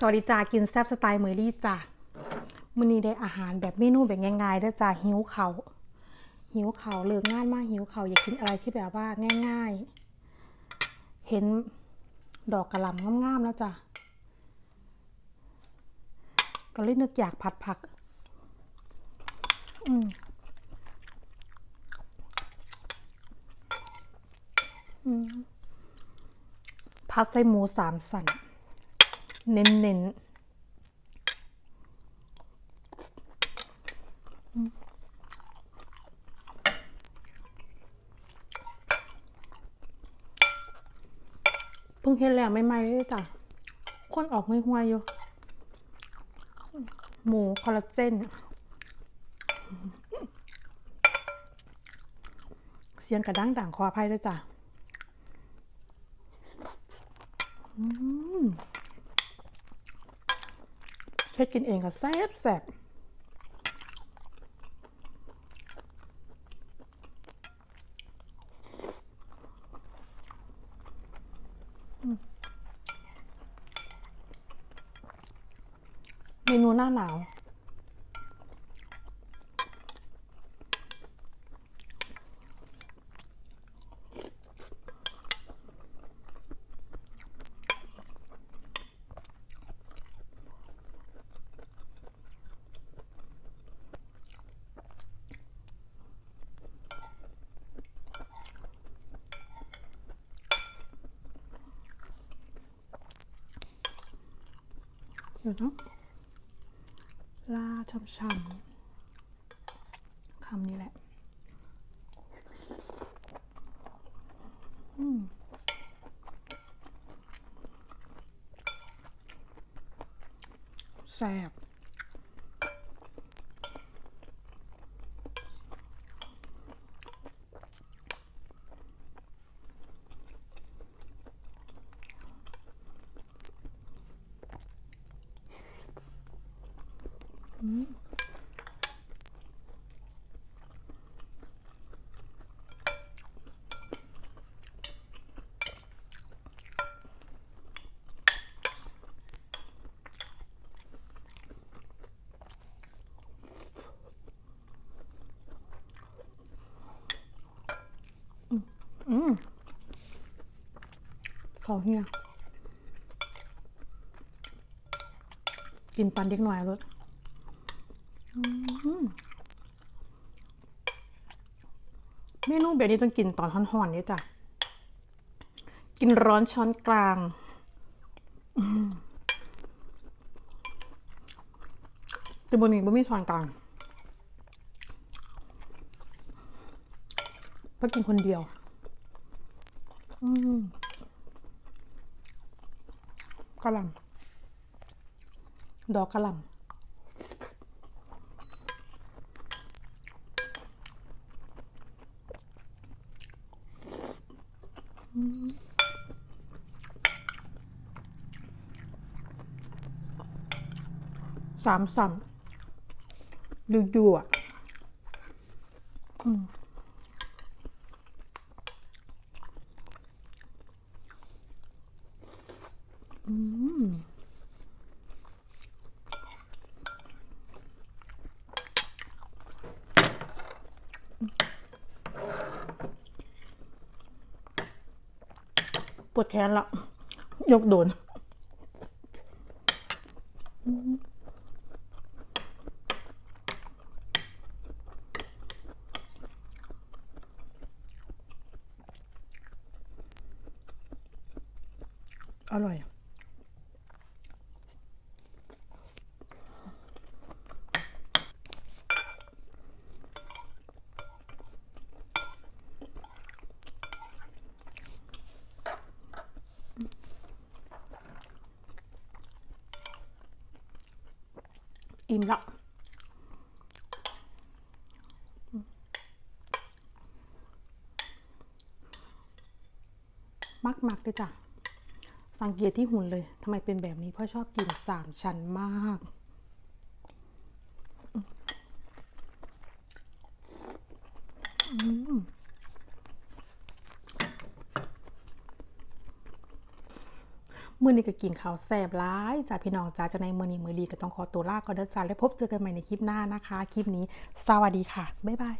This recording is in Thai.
สวัสดีจ้ากินแซ่บสไตล์เมอรี่จ้ามื้อนี้ได้อาหารแบบเมนูแบบง่ายๆด้อจ้าหิวเขาหิวเขาเลิกงานมากหิวเขาอยากกินอะไรที่แบบว่าง่าย ๆ เห็นดอกกระหล่ำงามๆแล้วจ้ะก็เลยนึกอยากผัดผัก อืมอืมผัดใส่หมูสามสัน เน้นเน้นเพิ่งเห็นแล้วไม่ไหม้เลยจ้ะคนออกไม่ห่วยๆอยู่ หมูคอลลาเจน เสียงกระดังด่างคออภัยด้วยจ้ะอื มเฮ็ดกินเองก็แซ่บแซ่บเมนูหน้าหนาว เดี๋ยวนะลาช่ำๆคำนี้แหละอืมแซ่บ อืมขอเฮียกินปันเด็กหน่อยรถ เมนูแบบนี้ต้องกินตอนห่อนๆนี่จ้ะ กินร้อนช้อนกลางอืมแต่บนนี้บ่มีช้อนกลางเพราะกินคนเดียว อืมกะหล่ำดอกกะหล่ำ สามสัมยูยูอะอืมปวดแขนละ ยกโดน อืม อร่อย อิ่มละมักมักๆเลยจ้ะ สังเกตที่หุ่นเลยทำไมเป็นแบบนี้เพราะชอบกินสามชั้นมากอืมมื้อนี้ก็กินข้าวแซ่บหลายจ้าพี่น้องจ้าจะในมื้อนี้มือดีก็ต้องขอตัวลาก่อนเด้อจ้าแล้วพบเจอกันใหม่ในคลิปหน้านะคะ คลิปนี้ สวัสดีค่ะ บ๊ายบาย